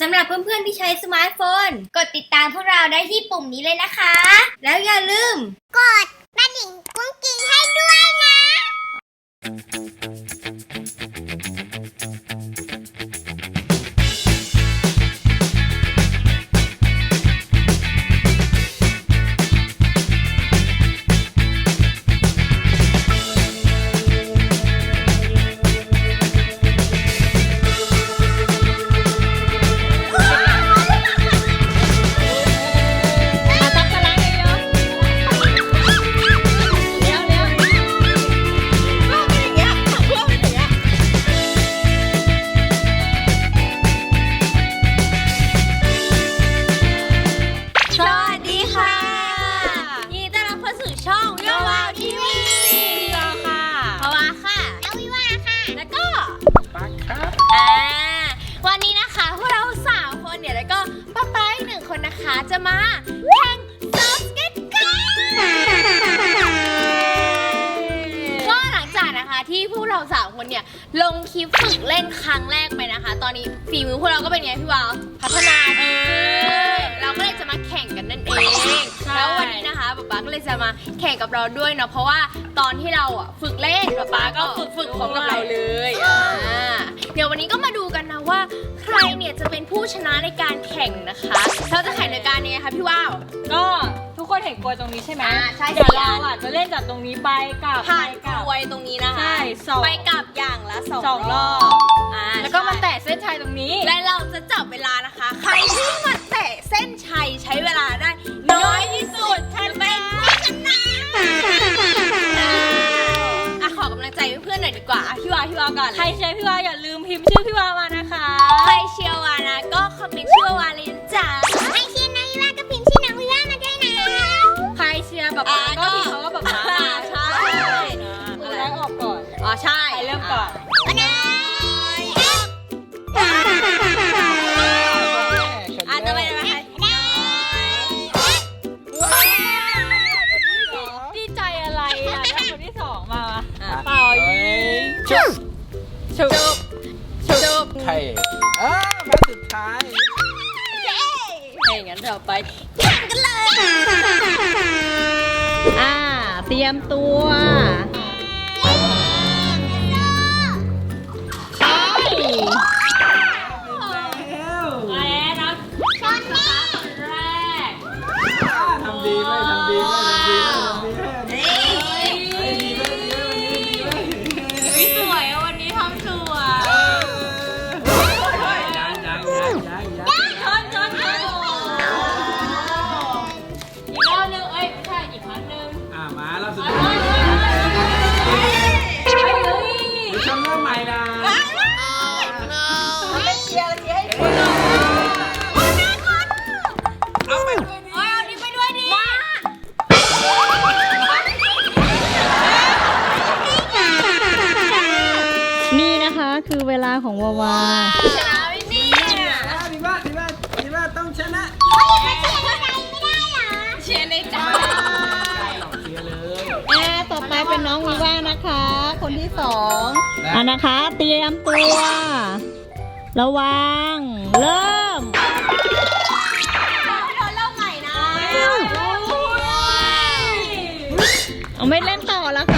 สำหรับเพื่อนๆที่ใช้สมาร์ทโฟน กดติดตามพวกเราได้ที่ปุ่มนี้เลยนะคะ แล้วอย่าลืม กดกระดิ่งกุ้งกิ้งให้ด้วยนะ จะมาแข่งเซิร์ฟสเก็ตกันก็หลังจากนะคะที่พวกเราสามคนเนี่ยลงคลิปฝึกเล่นครั้งแรกไปนะคะ ตอนนี้ฝีมือพวกเราก็เป็นไงพี่วาวพัฒนาเออ นนั่นเองแล้ววันนี้นะคะป๊าป๊าก็เลยจะมาแข่งกับเราด้วยเนาะเพราะว่าตอนที่เราอะฝึกเล่นป๊าป๊าก็ฝึกฝึกพร้อมกับเราเลยอ่าเดี๋ยววันนี้ก็มาดูกันนะว่า ใครเนี่ยจะเป็นผู้ชนะในการแข่งนะคะเราจะแข่งในการยังไงคะพี่ว้าว ก็ทุกคนเห็นกลวยตรงนี้ใช่ไหมอ่าใช่เดี๋ยวสี่อัเรานอะจะเล่นจากตรงนี้ไปกลับผ่านไปกกลับ ลวยตรงนี้นะคะใช่สองไปกลับอย่างละสองสองรอบ อ่าแล้วก็มาใช่ แตะเส้นชัยตรงนี้ และเราจะจับเวลานะคะ ใครที่มาแตะเส้นชัยใช้เวลาได้ น้อยที่สุดจะเป็นผู้ชนะอ่าอะขอกำลังใจเพื่อนๆหน่อยดีกว่าอะพี่วาวพี่วาวก่อนเลยใครเชียร์พี่วาอย่าลืมพิมพ์ชื่อพี่วามานะคะ ใครเชียร์วานะก็คอมเมนต์ชื่อวาเลยนะจ้าใครเชียร์นาวิว่าก็พิมพ์ชื่อนาวิว่ามาด้วยนะใครเชียร์แบบป๊าก็พิมพ์เขาว่าแบบป๊าอ่าใช่คนแรกออกก่อน อ๋อใช่ใครเริ่มก่อนวันนี้อะ อย่างนั้นต่อไปแข่งกันเลย อ่า เตรียมตัว เป็นน้องวีว่านะคะ คนที่สองอะนะคะ เตรียมตัว ระวัง เริ่มเราเล่าใหม่นะเอาไม่เล่นต่อแล้วคะ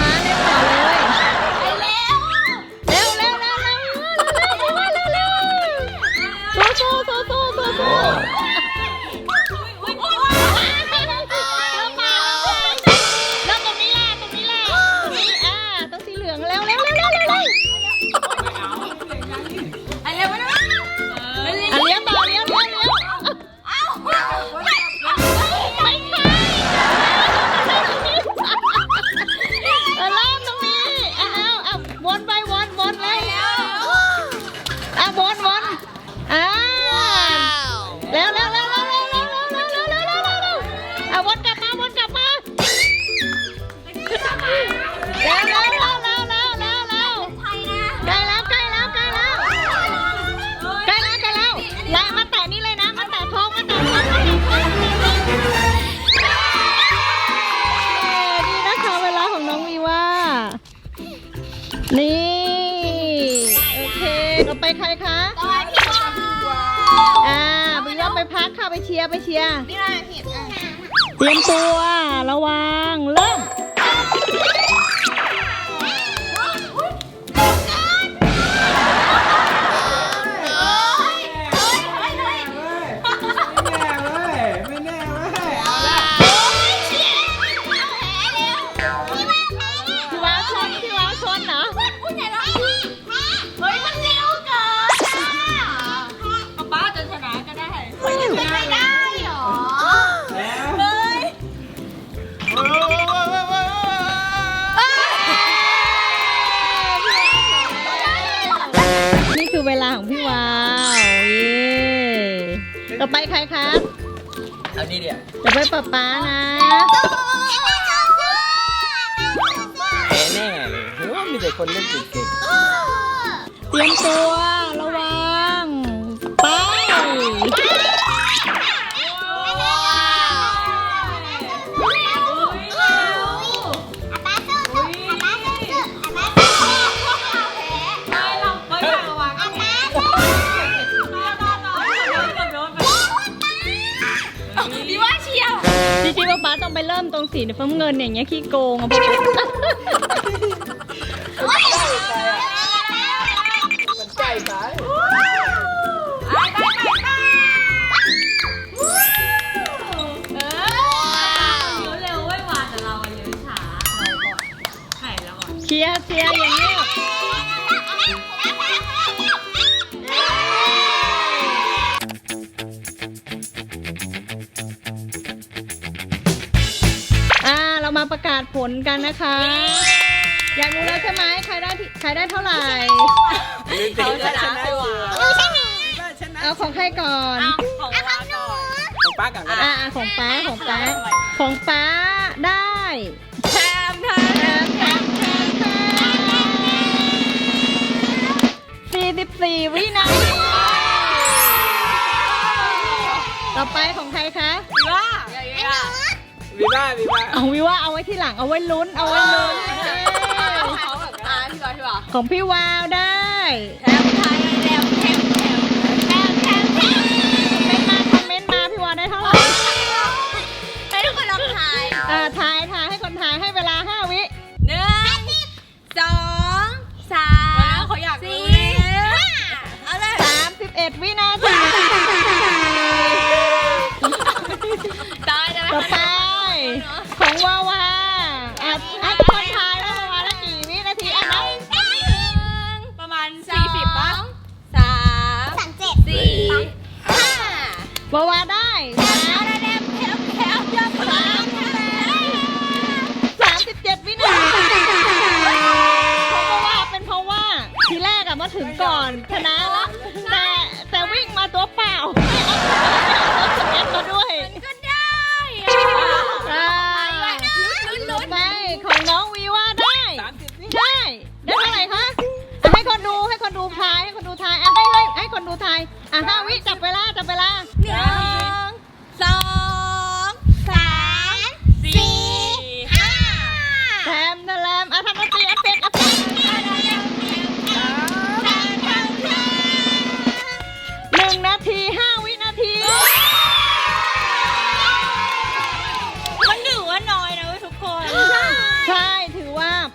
พักค่ะไปเชียร์ไปเชียร์ นี่อะไรผิดอะเตรียมตัวระวั คือเวลาของพี่ว้าวเย้ต่อไปใครครับเอานี่เดี๋ยวต่อไปป๊าป๊านะแพ้แน่เลยเพราะว่ามีแต่คนเล่นเก่งเตรียมตัวระวัาป๊าต้องไปเริ่มตรงสีฟ้าเงินอย่างเงี้ยขี้โกงอะเพราะมันใกล้ไปเร็วไว้วานแต่เราเยอะช้าไข่แล้วอะเชียร์เชียร์อย่างเมาประกาศผลกันนะคะ อยากรู้แล้วใช่ไหมใครได้ที่ใครได้เท่าไหร่เขาชนะอยู่ชนะเอาของใครก่อนของเราก่อนของป้าก่อนก็ได้อ่าของป้าของป้าของป้าได้แทมแทมสี่สิบสี่วินาทีต่อไปของ วีบ้าวีบ้าเอาวิว่าเอาไว้ที่หลังเอาไว้ลุ้นเอาไว้ลุ้นเขาแบบอ่าพี่บอลพี่บอลของพี่วาวได้แทมไทยแทมแทมแทมแทมแทมแทมคอมเมนต์มาคอมเมนต์มาพี่วาวได้เท่าไหร่ให้ทุกคนลองทายอ่าทายทายให้คนทายให้เวลาห้าวิหนึ่งสองสามสี่ห้าเอาเลยสามสิบเอ็ดวินา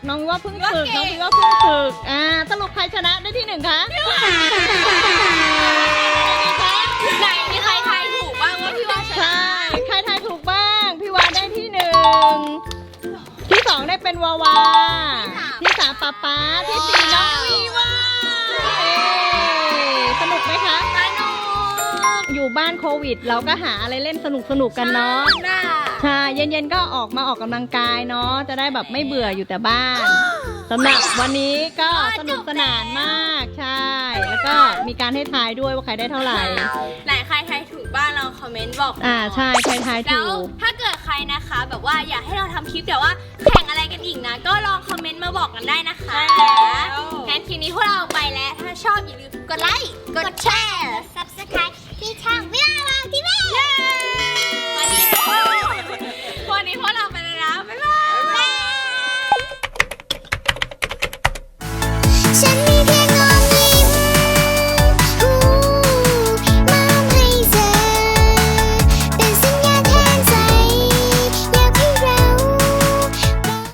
น้องวิว่าเพิ่งฝึกน้องวิว่าเพิ่งฝึกอ่าสรุปใครชนะได้ที่หนึ่งคะไหนมีใครทายถูกบ้างว่าพี่ว่าชนะใช่ใครทายถูกบ้าง พี่วาได้ที่หนึ่งที่สองได้เป็นวาวา ที่สามป๊าป๊าที่สี่น้องวีว่าเอ๊สนุกไหมคะสนุกอยู่บ้านโควิด เราก็หาอะไรเล่นสนุกสนุกๆกันเนาะน่า ใช่เย็นๆก็ออกมาออกกำลังกายเนาะจะได้แบบไม่เบื่ออยู่แต่บ้านสำหรับวันนี้ก็สนุกสนานมากใช่ แล้วก็มีการให้ทายด้วยว่าใครได้เท่าไหร่ ไหนใครทายถูกบ้างเราคอมเมนต์บอกหน่ยอ่าใช่ใครทายแล้ถูวก ถ้าเกิดใครนะคะ แบบว่าอยากให้เราทำคลิปแต่ว่าแข่งอะไรกันอีกนะ ก็ลองคอมเมนต์มาบอกกันได้นะคะงั้นคลิปนี้พวกเราไปแล้ว ถ้าชอบอย่าลืมกดไลค์ กดแชร์